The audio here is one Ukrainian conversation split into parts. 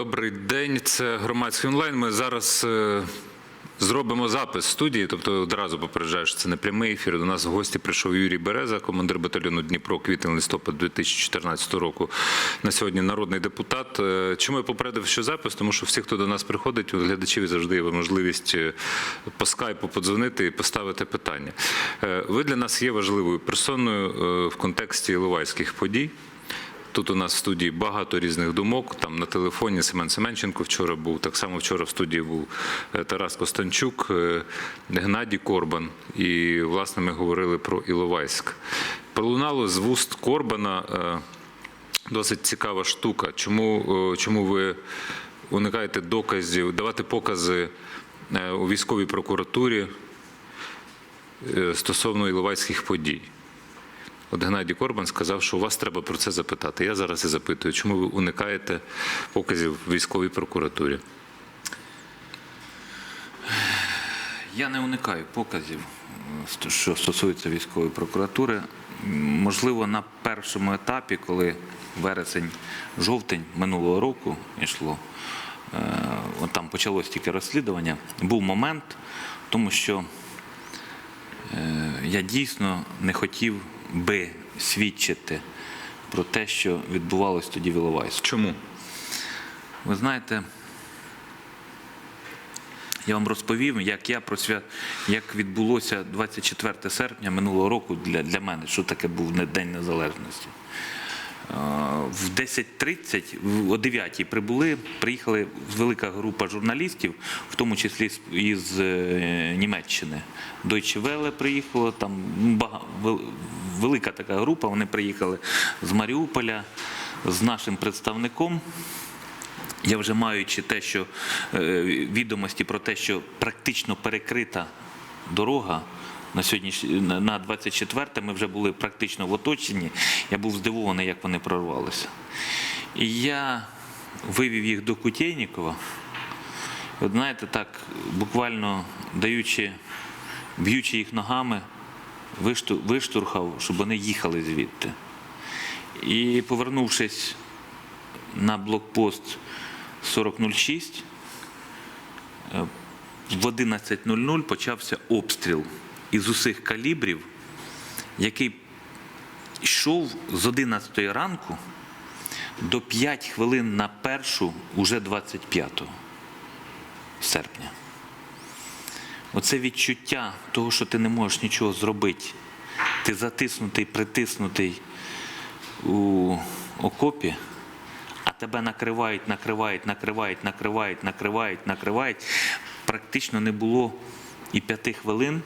Добрий день, це громадський онлайн. Ми зараз е, зробимо запис студії, тобто одразу попереджаю, що це не прямий ефір. До нас в гості прийшов Юрій Береза, командир батальйону Дніпро, квітень листопад 2014 року. На сьогодні народний депутат. Е, Чому я попередив, що запис? Тому що всі, хто до нас приходить, у глядачів завжди є можливість е, по скайпу подзвонити і поставити питання. Ви для нас є важливою персоною в контексті іловайських подій. Тут у нас в студії багато різних думок. Там на телефоні Семен Семенченко вчора був. Так само вчора в студії був е, Тарас Костанчук, е, Геннадій Корбан. І, власне, ми говорили про Іловайськ. Пролунало з вуст Корбана е, досить цікава штука. Чому, чому ви уникаєте доказів, давати покази у військовій прокуратурі стосовно іловайських подій? От Геннадій Корбан сказав, що у вас треба про це запитати. Я зараз і запитую, чому ви уникаєте показів військовій прокуратурі? Я не уникаю показів, що стосується військової прокуратури. Можливо, на першому етапі, коли вересень, жовтень минулого року йшло, е, там почалось тільки розслідування, був момент, тому що е, я дійсно не хотів би свідчити про те, що відбувалось тоді в Іловайську. Чому? Ви знаєте, я вам розповів, як я просвя... як відбулося 24 серпня минулого року для, для мене, що таке був День Незалежності. Е, В 10.30, в- о 9 прибули, приїхали велика група журналістів, в тому числі із е, Німеччини. Deutsche Welle приїхало, там велика така група, вони приїхали з Маріуполя з нашим представником. Я вже маючи те, що е, відомості про те, що практично перекрита дорога на сьогодні на на 24 ми вже були практично в оточенні. Я був здивований, як вони прорвалися. І я вивів їх до Кутєйнікова. От знаєте, так, буквально даючи, б'ючи їх ногами, виштурхав, щоб вони їхали звідти. І повернувшись на блокпост 4006 е, в 11.00 почався обстріл із усіх калібрів, який йшов з 11 ранку до 5 хвилин на першу уже 25 серпня. Оце відчуття того, що ти не можеш нічого зробити. Ти затиснутий, притиснутий у окопі, а тебе накривають, накривають, накривають, накривають, накривають, накривають. Практично не було і п'яти хвилин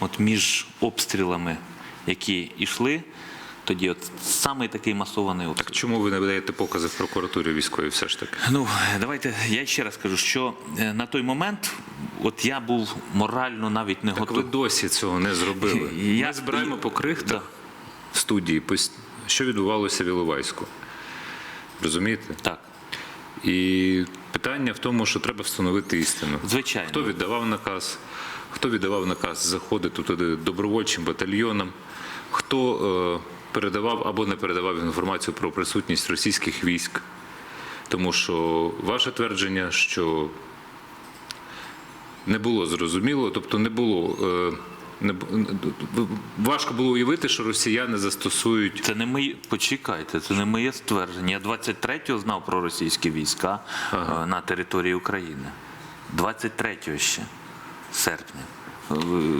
от між обстрілами, які йшли. Тоді от самий такий масований обстріл. Чому ви не даєте покази в прокуратурі військовій все ж таки? Ну, давайте я ще раз кажу, що е, на той момент от я був морально навіть не Так ви досі цього не зробили. Я- Ми збираємо по Да. в студії, що відбувалося в Іловайську. Розумієте? Так, І питання в тому, що треба встановити істину. звичайно. Хто віддавав наказ? Хто віддавав наказ заходити туди добровольчим батальйонам? Хто е, передавав або не передавав інформацію про присутність російських військ? Тому що ваше твердження, що не було зрозуміло, тобто не було. Е, не, важко було уявити, що росіяни застосують Це не мої. Почекайте, це не моє ствердження. Я 23-го знав про російські війська е, на території України. 23-го ще серпня.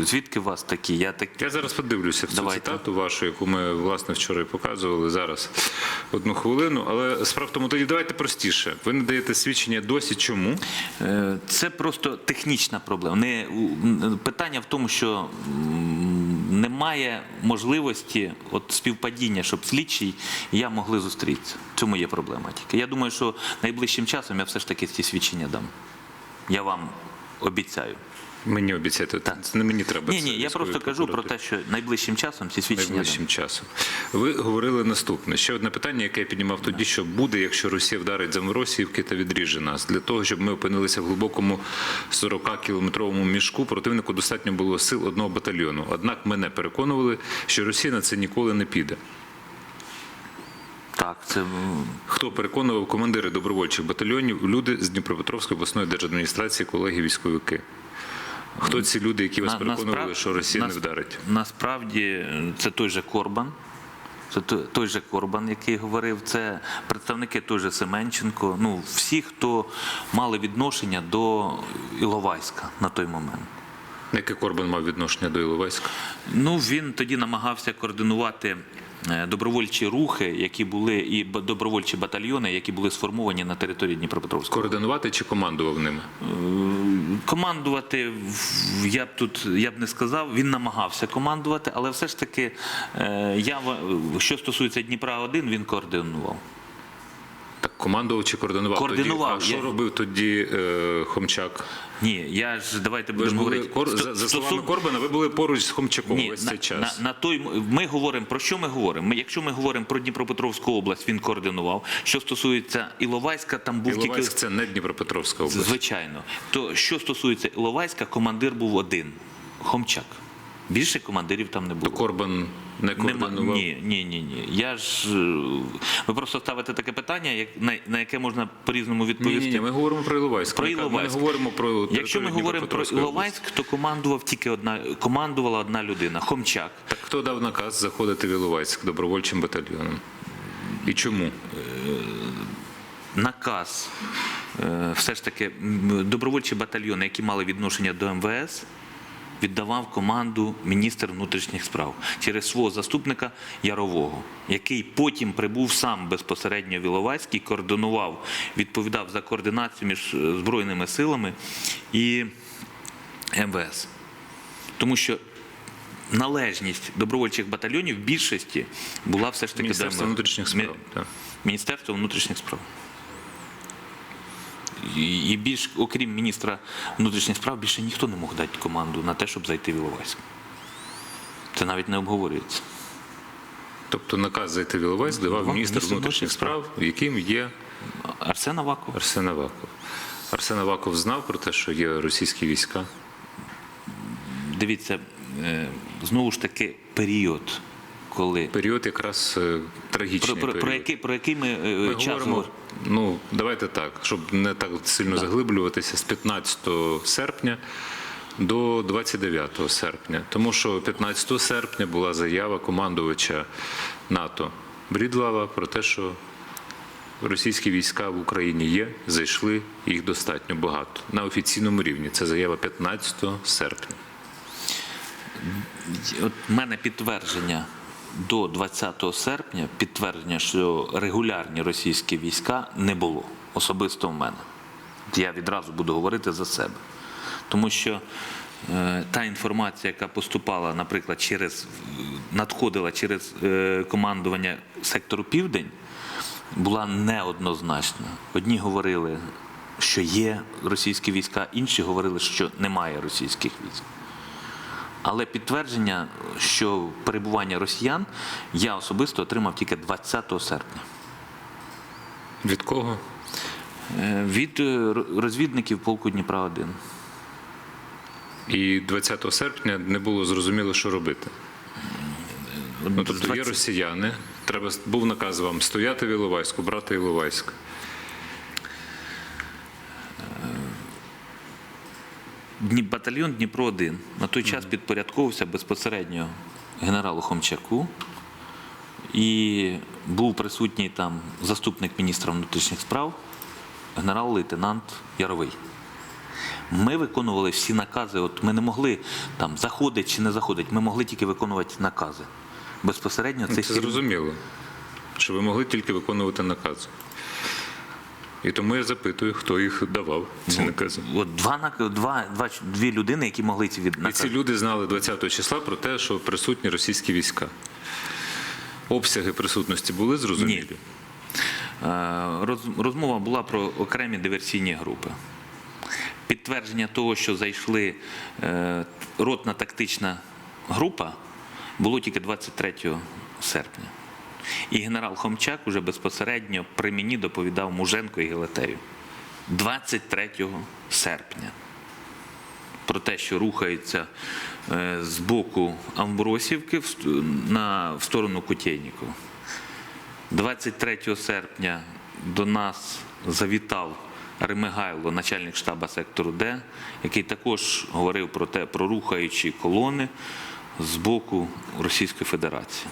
Звідки у вас такі? Я так Я зараз подивлюся в цю Давайте. цитату вашу, яку ми власне вчора і показували зараз одну хвилину. Але справа в тому, тоді давайте простіше. Ви не даєте свідчення досі. Чому? Е, Це просто технічна проблема. Не питання в тому, що немає можливості от співпадіння, щоб слідчий і я могли зустрітися. В цьому є проблема тільки. Я думаю, що найближчим часом я все ж таки ці свідчення дам. Я вам обіцяю. Мені обіцяєте, це не мені треба. Ні, ні, я просто кажу про те, що найближчим часом ці свідчення. Найближчим часом. Ви говорили наступне. Ще одне питання, яке я піднімав тоді, що буде, якщо Росія вдарить Заморосіївки та відріже нас. Для того, щоб ми опинилися в глибокому 40-кілометровому мішку, противнику достатньо було сил одного батальйону. Однак мене переконували, що Росія на це ніколи не піде. Так, це Хто переконував командири добровольчих батальйонів, люди з Дніпропетровської обласної держадміністрації, колеги військовики? Хто ці люди, які вас на- переконували, насправ- що Росія не вдарить? Насправді це той же Корбан. Це той- же Корбан, який говорив, це представники той же Семенченко. Ну, всі, хто мали відношення до Іловайська на той момент. Яке Корбан мав відношення до Іловайська? Ну, він тоді намагався координувати добровольчі рухи, які були, і добровольчі батальйони, які були сформовані на території Дніпропетровського. Координувати чи командував ними? Командувати я б тут я б не сказав. Він намагався командувати, але все ж таки, е, я що стосується Дніпра 1 він координував. Так командував чи координував? Координував, Тоді, а що я- робив тоді е, Хомчак? Ні, я ж давайте будемо говорити. кор... За, за словами стосун- Корбана, ви були поруч з Хомчаком Ні, весь на, цей час. На, на той ми говоримо про що ми говоримо? Ми, якщо ми говоримо про Дніпропетровську область, він координував. Що стосується Іловайська, там був Іловайськ тільки це не Дніпропетровська область. звичайно. То що стосується Іловайська, командир був один Хомчак. Більше командирів там не було. То Корбан не Нема, координував. ні, ні, ні, ні. Я ж е, ви просто ставите таке питання, як на, на яке можна по-різному відповісти. ні, ні, ми говоримо про Іловайськ. Про Ми- Ми не говоримо про Якщо ми говоримо про Іловайськ, то командував тільки одна командувала одна людина Хомчак. Так хто дав наказ заходити в Іловайськ добровольчим батальйоном? І чому? наказ е, все ж таки добровольчі батальйони, які мали відношення до МВС, віддавав команду міністр внутрішніх справ через свого заступника Ярового, який потім прибув сам безпосередньо в Іловайськ і координував, відповідав за координацію між е, збройними силами і МВС. Тому що належність добровольчих батальйонів в більшості була все ж таки Міністерство внутрішніх справ. Міністерство внутрішніх справ. І більш, окрім міністра внутрішніх справ, більше ніхто не мог дати команду на те, щоб зайти в Іловайськ. Це навіть не обговорюється. Тобто наказ зайти в Іловайськ давав міністр міністр внутрішніх справ, яким є Арсен Аваков. Арсен Аваков. Арсен Аваков знав про те, що є російські війська. Дивіться, е, знову ж таки, період, коли. Період якраз е, трагічний. Про, про, про, який, про який ми, е, Ми час говоримо? Ну давайте так, щоб не так сильно заглиблюватися з 15 серпня до 29 серпня. Тому що 15 серпня була заява командувача НАТО Брідлава про те, що російські війська в Україні є, зайшли, їх достатньо багато. На офіційному рівні. Це заява 15 серпня. От в мене підтвердження до 20 серпня, підтвердження, що регулярні російські війська не було. Особисто в мене. Я відразу буду говорити за себе. Тому що е, та інформація, яка поступала, наприклад, через надходила через е, командування сектору Південь, була неоднозначна. Одні говорили, що є російські війська, інші говорили, що немає російських військ. Але підтвердження, що перебування росіян я особисто отримав тільки 20 серпня. Від кого? Е, Від е, розвідників полку Дніпра 1 І 20 серпня не було зрозуміло, що робити. Ну, тобто є росіяни. Треба був наказ вам стояти в Іловайську, брати Іловайськ. Батальйон Дніпро 1 на той час підпорядковувався безпосередньо генералу Хомчаку. І був присутній там заступник міністра внутрішніх справ, генерал-лейтенант Яровий. Ми виконували всі накази. От ми не могли там заходити чи не заходити, ми могли тільки виконувати накази. Безпосередньо це, Це зрозуміло, що ви могли тільки виконувати накази. І тому я запитую, хто їх давав, ці Ну, накази. От два, два, два, дві людини, які могли ці від І ці люди знали 20 числа про те, що присутні російські війська. Обсяги присутності були зрозумілі? Ні. Е, роз- Розмова була про окремі диверсійні групи. Підтвердження того, що зайшли е, ротна тактична група, було тільки 23 серпня. І генерал Хомчак уже безпосередньо при мені доповідав Муженко і Гелетею 23 серпня про те, що рухається е, з боку Амбросівки в сторону Кутєйнікова. 23 серпня до нас завітав Ремигайло, начальник штабу сектору Д, який також говорив про те, про рухаючі колони з боку Російської Федерації.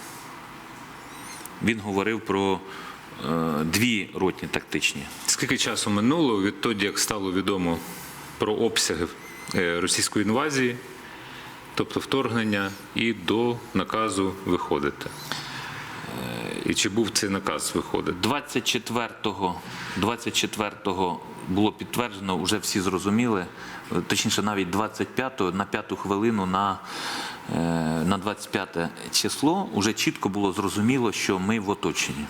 Він говорив про е, дві ротні тактичні. Скільки часу минуло відтоді, як стало відомо про обсяги е, російської інвазії, тобто вторгнення, і до наказу виходити? І чи був цей наказ виходити? 24-го 24-го було підтверджено, вже всі зрозуміли, точніше навіть 25-го, на п'яту хвилину на, на 25 число вже чітко було зрозуміло, що ми в оточенні.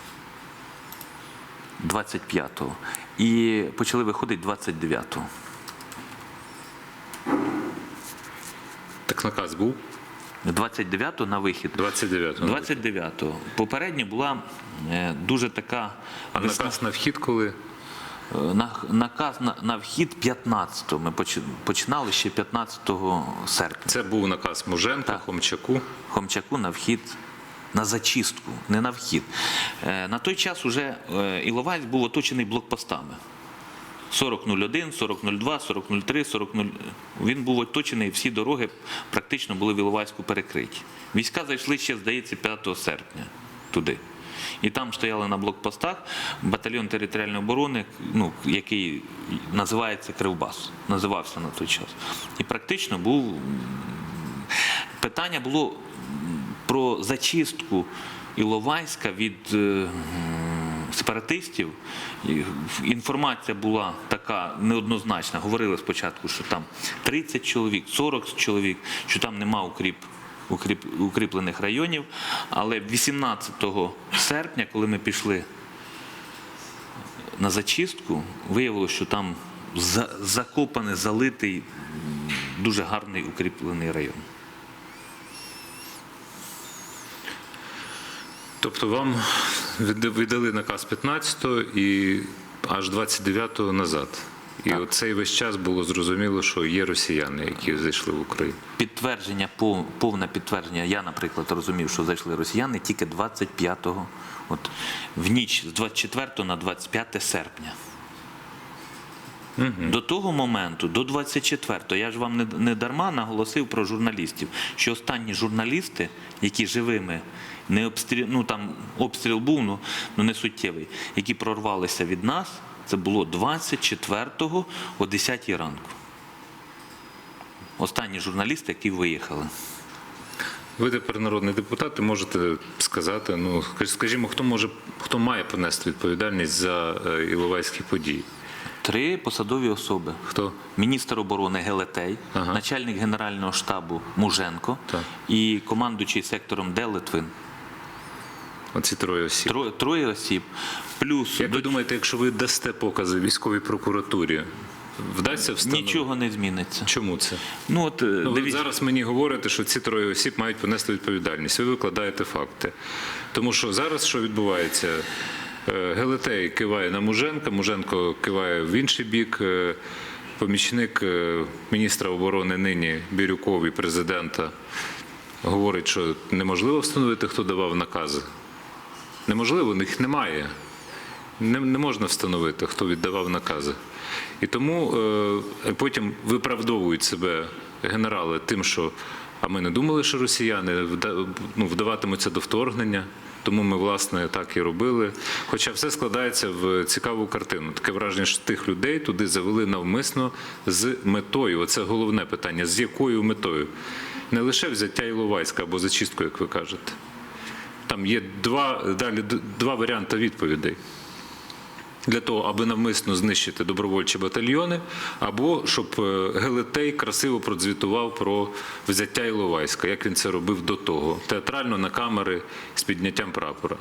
25-го. І почали виходити 29-го. Так наказ був 29-го на вихід. 29-го. 29-го. Попередньо була е, дуже така А наказ на вхід коли? Е, На- Наказ на, на вхід 15-го. Ми починали ще 15 серпня. Це був наказ Муженка, Так. Хомчаку. Хомчаку на вхід. На зачистку, не на вхід. Е, На той час уже е, Іловайськ був оточений блокпостами. 4001, 4002, 4003, 40... Він був оточений, всі дороги практично були в Іловайську перекриті. Війська зайшли ще, здається, 5 серпня туди. І там стояли на блокпостах батальйон територіальної оборони, ну, який називається Кривбас, називався на той час. І практично був питання було про зачистку Іловайська від е, сепаратистів. Інформація була така неоднозначна. Говорили спочатку, що там 30 чоловік, 40 чоловік, що там нема укріп. Укріп- Укріплених районів, але 18 серпня, коли ми пішли на зачистку, виявилося, що там закопаний, залитий дуже гарний укріплений район. Тобто вам віддали наказ 15-го і аж 29-го назад. І Так. оцей весь час було зрозуміло, що є росіяни, які зайшли в Україну. Підтвердження, пов- повне підтвердження. Я, наприклад, розумів, що зайшли росіяни тільки 25-го, от в ніч з 24 на 25 серпня. До того моменту, до 24-го, я ж вам не, не дарма наголосив про журналістів, що останні журналісти, які живими, не обстріл, ну там обстріл був, ну, ну не суттєвий, які прорвалися від нас, це було 24-го о 10 ранку. Останні журналісти, які виїхали. Ви тепер народний депутат, і можете сказати, ну скажімо, хто може, хто має понести відповідальність за е, іловайські події? Три посадові особи. Хто? Міністр оборони Гелетей, Ага. начальник Генерального штабу Муженко Так. і командуючий сектором Де Литвин. Оці троє осіб. Троє, троє осіб. Плюс Як ви думаєте, якщо ви дасте покази військовій прокуратурі, вдасться встановити? нічого не зміниться. Чому це? Ну от е, Ну, ви зараз мені говорите, що ці троє осіб мають понести відповідальність. Ви викладаєте факти. Тому що зараз що відбувається? Е, Гелетей киває на Муженка, Муженко киває в інший бік. Е, Помічник міністра оборони нині Бірюков і президента говорить, що неможливо встановити, хто давав накази. Неможливо, їх немає. Не, не можна встановити, хто віддавав накази. І тому е, потім виправдовують себе генерали тим, що а ми не думали, що росіяни ну, вдаватимуться до вторгнення. Тому ми, власне, так і робили. Хоча все складається в цікаву картину. Таке враження, що тих людей туди завели навмисно з метою. Оце головне питання: з якою метою? Не лише взяття Іловайська або зачистку, як ви кажете. Там є два, далі два варіанти відповідей. Для того, аби навмисно знищити добровольчі батальйони, або щоб е, Гелетей красиво продзвітував про взяття Іловайська, як він це робив до того, театрально на камери з підняттям прапора.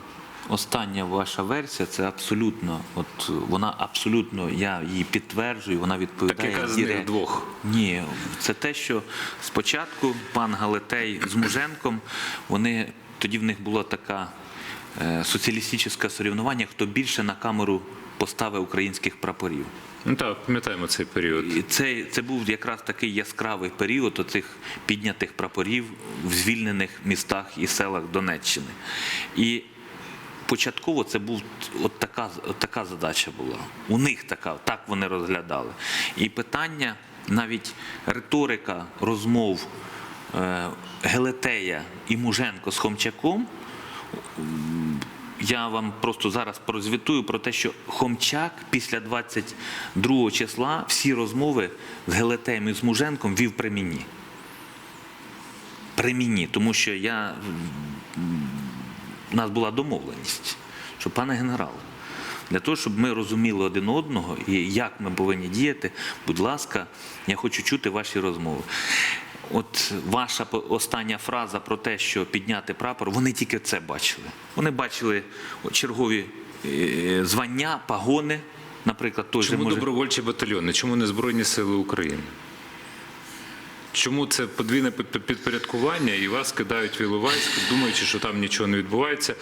остання ваша версія це абсолютно, от вона абсолютно, я її підтверджую, вона відповідає. Так яка з них двох? Ні, це те, що спочатку пан Галетей з Муженком, вони тоді в них була така е, соціалістичне соревнування, хто більше на камеру поставив українських прапорів. Ну так, пам'ятаємо цей період. І це, це був якраз такий яскравий період оцих піднятих прапорів в звільнених містах і селах Донеччини. І початково це був от така, от така задача була. У них така, так вони розглядали. І питання, навіть риторика розмов Гелетея і Муженко з Хомчаком. Я вам просто зараз прозвітую про те, що Хомчак після 22 числа всі розмови з Гелетеєм і з Муженком вів при мені. При мені, тому що я у нас була домовленість, що пане генерал, для того, щоб ми розуміли один одного і як ми повинні діяти, будь ласка, я хочу чути ваші розмови. От ваша остання фраза про те, що підняти прапор, вони тільки це бачили. Вони бачили чергові е, звання, пагони, наприклад, той же Чому може. добровольчі батальйони? Чому не Збройні Сили України? Чому це подвійне під- під- підпорядкування і вас кидають в Іловайськ, думаючи, що там нічого не відбувається?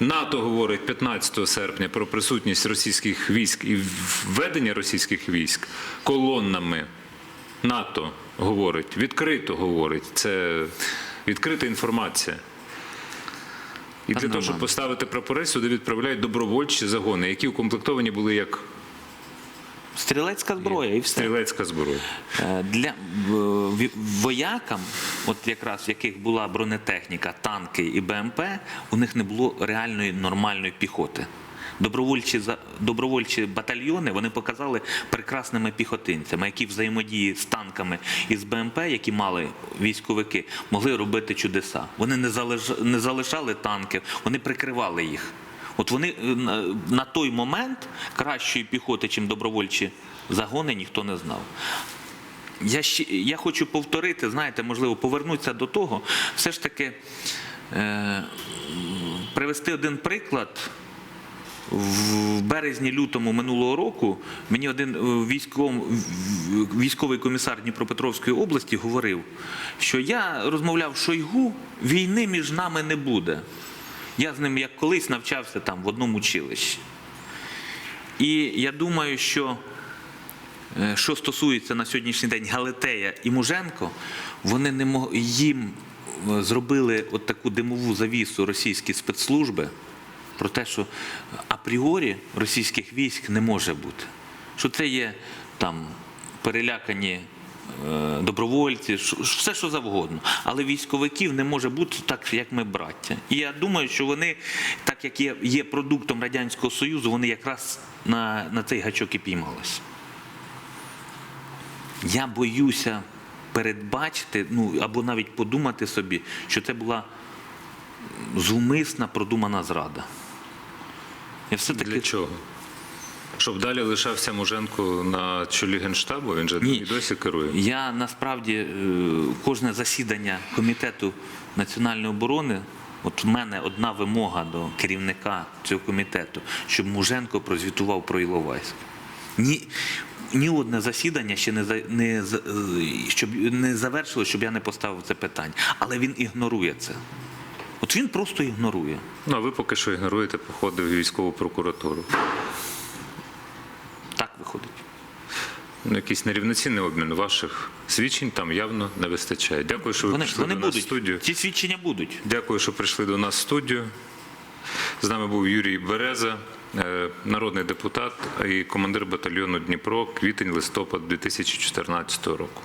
НАТО говорить 15 серпня про присутність російських військ і введення російських військ колоннами. НАТО говорить, відкрито говорить. Це відкрита інформація. І для того, щоб поставити прапори, сюди відправляють добровольчі загони, які укомплектовані були як Стрілецька зброя і все. стрілецька зброя. Е, Для воякам, от якраз в яких була бронетехніка, танки і БМП, у них не було реальної нормальної піхоти. Добровольчі добровольчі батальйони вони показали прекрасними піхотинцями, які взаємодії з танками і з БМП, які мали військовики, могли робити чудеса. Вони не залиш- не залишали танки, вони прикривали їх. От вони е, на- той момент кращої піхоти, чим добровольчі загони, ніхто не знав. Я, ще, я хочу повторити, знаєте, можливо, повернутися до того, все ж таки е, привести один приклад. В березні-лютому минулого року мені один е, військовий комісар Дніпропетровської області говорив, що я розмовляв Шойгу, війни між нами не буде. Я з ним як колись навчався там в одному училищі. І я думаю, що е, що стосується на сьогоднішній день Галетея і Муженко, вони не мог... їм е, зробили от таку димову завісу російські спецслужби про те, що апріорі російських військ не може бути. Що це є там перелякані е, добровольці, все що завгодно. Але військовиків не може бути так, як ми браття. І я думаю, що вони, так як є, є продуктом Радянського Союзу, вони якраз на, на цей гачок і піймалися. Я боюся передбачити, ну або навіть подумати собі, що це була зумисна продумана зрада. Я все Для чого? Щоб далі лишався Муженко на чолі генштабу, він же Ні. і досі керує. я насправді е, кожне засідання комітету національної оборони. От в мене одна вимога до керівника цього комітету, щоб Муженко прозвітував про Іловайськ. Ні, ні одне засідання ще не, не, щоб не завершило, щоб я не поставив це питання. Але він ігнорує це. От він просто ігнорує. Ну а ви поки що ігноруєте походи в військову прокуратуру. Так виходить. Ну, якийсь нерівноцінний обмін ваших свідчень там явно не вистачає. Дякую, що ви Вони, прийшли вони до нас в студію. Ці свідчення будуть. Дякую, що прийшли до нас в студію. З нами був Юрій Береза, е, народний депутат і командир батальйону Дніпро, квітень-листопад 2014 року.